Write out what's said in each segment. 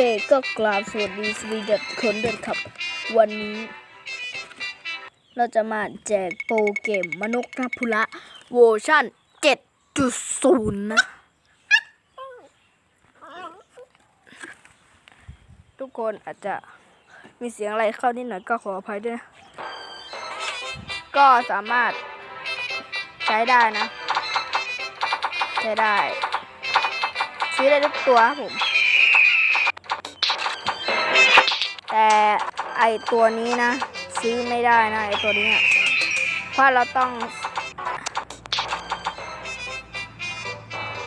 เคก็กราบสวัสดีสวีเดนคนเดินครับ วันนี้ เราจะมาแจกโปรเกมมนุษย์รับพุระเวอร์ชัน7.0 นะ ทุกคนอาจจะมีเสียงอะไรเข้านิดหน่อยก็ขออภัยด้วยนะ ก็สามารถใช้ได้นะ ใช้ได้ ซื้อได้ทุกตัวผม ตัวนี้นะ ซื้อไม่ได้นะไอตัวนี้เพราะเราต้อง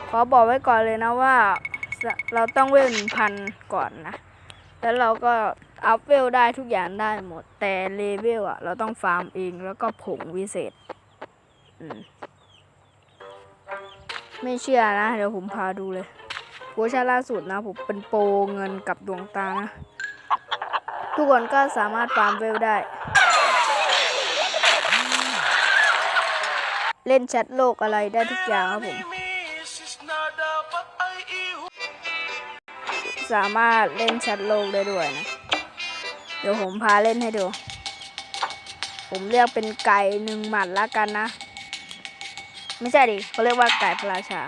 ขอบอกไว้ก่อนเลยนะว่า เราต้องเวลหนึ่งพันก่อนนะ แล้วเราก็อัพเวลได้ทุกอย่างได้หมด แต่เลเวลอะเราต้องฟาร์มเองแล้วก็ผงวิเศษ อืมไม่เชื่อนะ เดี๋ยวผมพาดูเลยเวอร์ชันล่าสุดนะ ผมเป็นโปรเงินกับดวงตานะ ทุกคนก็สามารถฟาร์มเวลได้ เล่นแชทโลกอะไรได้ทุกอย่างครับผม สามารถเล่นแชทโลกได้ด้วยนะ เดี๋ยวผมพาเล่นให้ดู ผมเรียกเป็นไก่หนึ่งหมัดละกันนะ ไม่ใช่ดิเขาเรียกว่าไก่พระราชา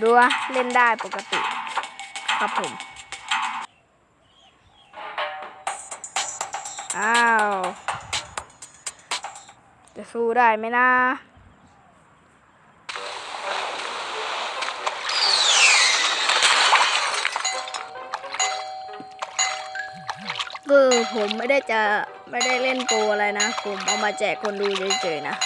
ดูว่าเล่นได้ปกติ ครับผม อ้าว จะสู้ได้ไหมนะคือผมไม่ได้จะไม่ได้เล่นโปรอะไรนะ ผมเอามาแจกคนดูเฉยๆนะ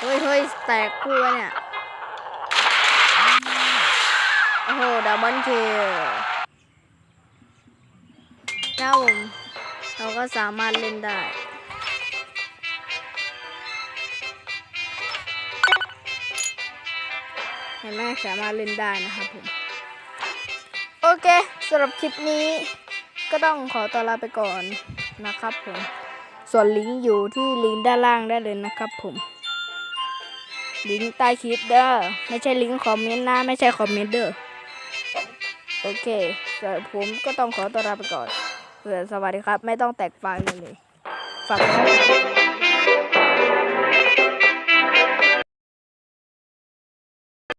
เฮ้ยเฮ้ยแตกคู่วเนี่ย โอ้โหดับเบิลคิลนะผมเราก็สามารถเล่นได้เห็นไหมสามารถเล่นได้นะครับผม โอเคสำหรับคลิปนี้ ก็ต้องขอตัวลาไปก่อนนะครับผม ส่วนลิงก์อยู่ที่ลิงก์ด้านล่างได้เลยนะครับผม ลิงก์ใต้คลิปเด้อไม่ใช่ลิงก์คอมเมนต์นะ ไม่ใช่คอมเมนต์เด้อ โอเคสำหรับผมก็ต้องขอตัวลาไปก่อนเพื่อสวัสดีครับ ไม่ต้องแตกไฟล์เลยเลย ฝากไว้